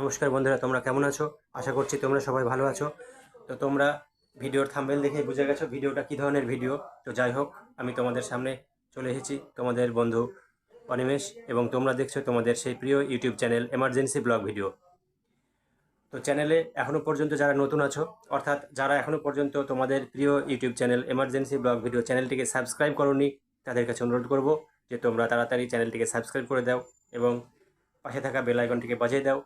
নমস্কার বন্ধুরা, তোমরা কেমন আছো? আশা করছি তোমরা সবাই ভালো আছো। তো তোমরা ভিডিওর থাম্বেল দেখে বুঝে গেছো ভিডিওটা কী ধরনের ভিডিও। তো যাই হোক, আমি তোমাদের সামনে চলে এসেছি তোমাদের বন্ধু অনিমেষ, এবং তোমরা দেখছ তোমাদের সেই প্রিয় YouTube channel emergency blog video. তো চ্যানেলে এখনও পর্যন্ত যারা নতুন আছো, অর্থাৎ যারা এখনও পর্যন্ত তোমাদের প্রিয় YouTube channel emergency blog video চ্যানেলটিকে সাবস্ক্রাইব করোনি, তাদের কাছে অনুরোধ করব যে তোমরা তাড়াতাড়ি চ্যানেলটিকে সাবস্ক্রাইব করে দাও, এবং পাশে থাকা বেল আইকনটিকে বাজিয়ে দাও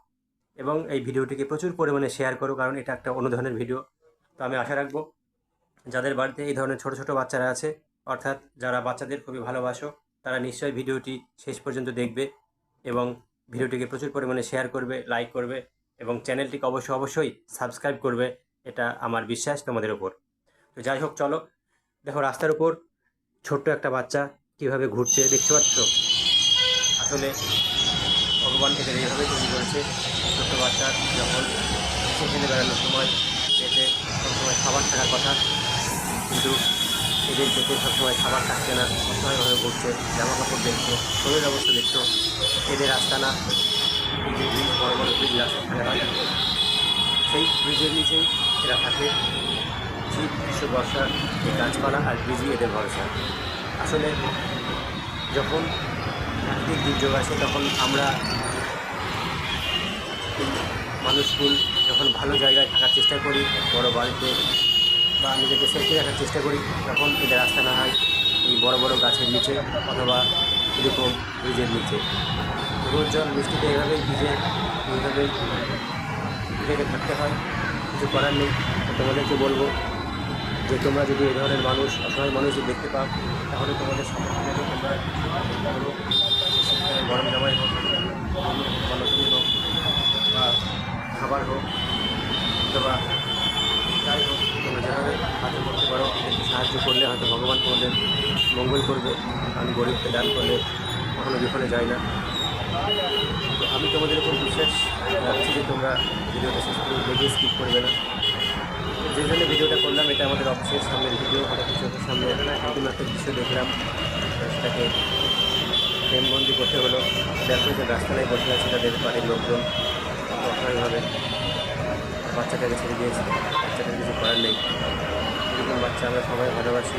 এবং এই ভিডিওটিকে প্রচুর পরিমাণে শেয়ার করো, কারণ এটা একটা অন্য ধরনের ভিডিও তো আমি আশা রাখব যাদের বাড়িতে এই ধরনের ছোট ছোট বাচ্চারা আছে, অর্থাৎ যারা বাচ্চাদের খুবই ভালোবাসো, তারা নিশ্চয়ই ভিডিওটি শেষ পর্যন্ত দেখবে এবং ভিডিওটিকে প্রচুর পরিমাণে শেয়ার করবে লাইক করবে এবং চ্যানেলটিকে অবশ্যই অবশ্যই সাবস্ক্রাইব করবে, এটা আমার বিশ্বাস তোমাদের ওপর তো যাই হোক, চলো। দেখো, রাস্তার উপর ছোট্ট একটা বাচ্চা কীভাবে ঘুরছে, দেখতে পাচ্ছ? আসলে ভগবান থেকে এইভাবে তৈরি করেছে ছোট্ট বাচ্চার যখন সেখানে বেড়ানোর সময় পেটে সবসময় খাবার থাকার কথা। কিন্তু এদের পেটে সবসময় খাবার থাকছে না অসহায়ভাবে ঘুরছে জামা কাপড় দেখছ শরীর অবস্থা দেখছ। এদের আস্তানা না বড় বড় ব্রিজ রাস্তা সেই ব্রিজের নিচেই এরা থাকে। শীত গ্রীষ্ম বর্ষা এই গাছপালা আর ব্রিজই এদের ভরসা। আসলে যখন প্রাকৃতিক দুর্যোগ আসে, তখন আমরা এই মানুষগুল যখন ভালো জায়গায় থাকার চেষ্টা করি, বড় বাড়িতে বা নিজেকে সেফটি রাখার চেষ্টা করি, তখন এদের রাস্তা না হয় এই বড় বড় গাছের নিচে অথবা এরকম ব্রিজের নিচে। রোজ জল, বৃষ্টিতে এভাবেই ভিজে এইভাবেই থেকে থাকতে হয়। কিছু করার নেই। তোমাদেরকে বলব যে তোমরা যদি এই ধরনের মানুষ, অসহায় মানুষ যদি দেখতে পাও, তাহলে তোমাদের সমর্থন তোমরা গরম জামাই হোক বা নতুন হোক বা খাবার হোক অথবা যাই হোক, তোমরা যেভাবে সাহায্য করতে পারো এদেরকে সাহায্য করলে হয়তো ভগবান তোমাদের মঙ্গল করবে। আমি গরিবকে দান করলে কখনো বিফলে যাই না। তো আমি তোমাদের উপর বিশ্বাস রাখছি যে তোমরা ভিডিওটা শেষ করে দেখে স্কিপ করবে না। যে জন্য ভিডিওটা করলাম, এটা আমাদের অফিসের সামনের ভিডিও হঠাৎ চোখের সামনে নতুন একটা দৃশ্য দেখলাম। সেটাকে ফ্রেমবন্দি করতে হলো। দেখো যে রাস্তায় বসে আছে তাদের বাড়ির লোকজন অসহায়ভাবে বাচ্চাটাকে ছেড়ে দিয়েছে। বাচ্চাটার কিছু করার নেই। এরকম বাচ্চা আমরা সবাই ভালোবাসি।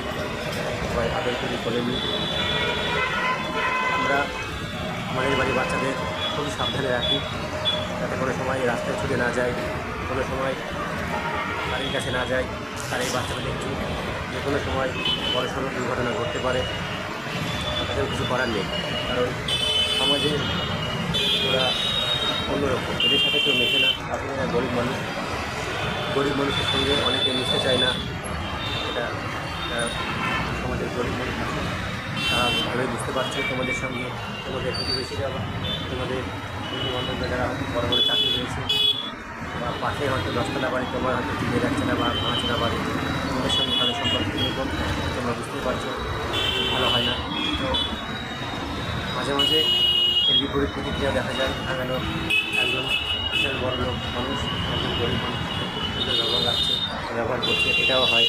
সবাই আদর করি করে নিই। আমরা আমাদের বাড়ির বাচ্চাদের খুবই সাবধানে রাখি। যাতে কোনো সময় রাস্তায় ছুটে না যায়, কোনো সময় বাড়ির কাছে না যায় আর এই বাচ্চাটা দেখছি যে কোনো সময় বড় দুর্ঘটনা ঘটতে পারে তাদের কিছু করার নেই। কারণ সমাজে ওরা অন্যরকম। এদের সাথে কেউ মেশে না। এরা গরিব মানুষ। গরিব মানুষের সঙ্গে অনেকে মিশতে চায় না। এটা সমাজের গরিব মানুষ আছে। তারা ভালোই বুঝতে পারছে তোমাদের সঙ্গে, তোমাদের প্রতিবেশীরা বা তোমাদের বন্ধু বান্ধবরা যারা বড় বড় চাকরি রয়েছে বা পাশে হয়তো দশতলা বাড়ি, তোমার হয়তো চিনে যাচ্ছে না বা ভাঙাচোরা বাড়ি। তোমাদের সঙ্গে তাদের সম্পর্ক কীরকম তোমরা বুঝতেই পারছ, ভালো হয় না। তো মাঝে মাঝে বিপরীত প্রতিক্রিয়া দেখা যায়। লাগানো একজন বিশাল বড় লোক, মানুষ, একজন গরিব মানুষ ব্যবহার ব্যবহার করছে, এটাও হয়।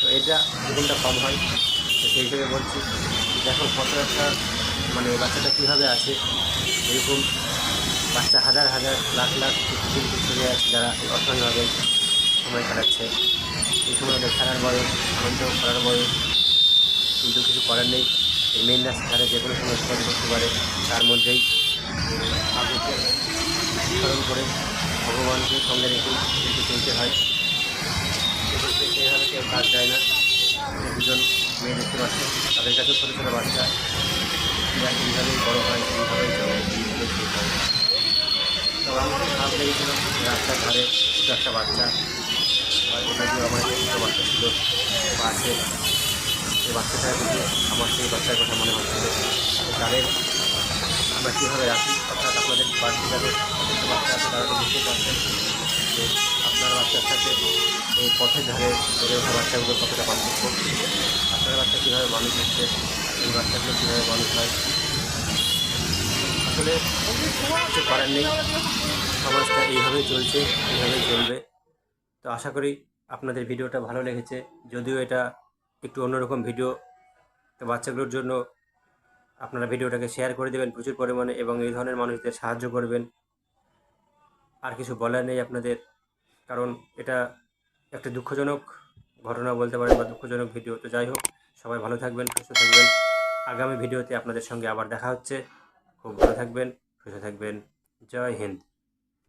তো এটা জীবনটা কম হয়, তো সেই হিসেবে বলছি, দেখো কত একটা মানে বাচ্চাটা কীভাবে আছে, এরকম বাচ্চা হাজার হাজার, লাখ লাখ যারা অসহায়ভাবে সময় কাটাচ্ছে। এই সময় ওদের খেলার বয়স, আনন্দ করার বয়স, কিন্তু কিছু করার নেই। মেন রাস্তাঘাটে যে কোনো সময় স্পট করতে পারে, তার মধ্যেই স্মরণ করে ভগবানকে সঙ্গে রেখে কিন্তু চলতে হয়। সেক্ষেত্রে সেইভাবে কেউ কাজ যায় না দুজন মেয়ে দেখতে পাচ্ছে, তাদের কাছে ছোটো ছোটো বাচ্চা। এরা এইভাবেই বড়ো হয় এইভাবেই চলে হয়। তো রাস্তার ধারে ছোটো একটা বাচ্চা বা এটা যে আমার বাচ্চা ছিল আছে সেই বাচ্চাটা দেখে আমার সেই বাচ্চার কথা মনে হচ্ছিল তো তাদের আমরা কীভাবে রাখি, অর্থাৎ আপনাদের বাড়িতে যাদের বাচ্চা আছে, তারা তো বুঝতে পারছেন যে আপনার বাচ্চার সাথে এই পথের ধারে বেড়ে ওঠা বাচ্চাগুলোর কতটা পার্থক্য আপনার বাচ্চা কীভাবে মানুষ হচ্ছে, এই বাচ্চাগুলো কীভাবে মানুষ হয়। আসলে কিছু করার নেই, সমাজটা এইভাবেই চলছে এইভাবেই চলবে। তো আশা করি আপনাদের ভিডিওটা ভালো লেগেছে, যদিও এটা একটু অন্যরকম ভিডিও তো বাচ্চাগুলোর জন্য আপনারা ভিডিওটাকে শেয়ার করে দেবেন প্রচুর পরিমাণে এবং এই ধরনের মানুষদের সাহায্য করবেন। আর কিছু বলার নেই আপনাদের, কারণ এটা একটা দুঃখজনক ঘটনা বলতে পারেন বা দুঃখজনক ভিডিও তো যাই হোক, সবাই ভালো থাকবেন, সুস্থ থাকবেন। আগামী ভিডিওতে আপনাদের সঙ্গে আবার দেখা হচ্ছে। খুব ভালো থাকবেন, সুস্থ থাকবেন। জয় হিন্দ।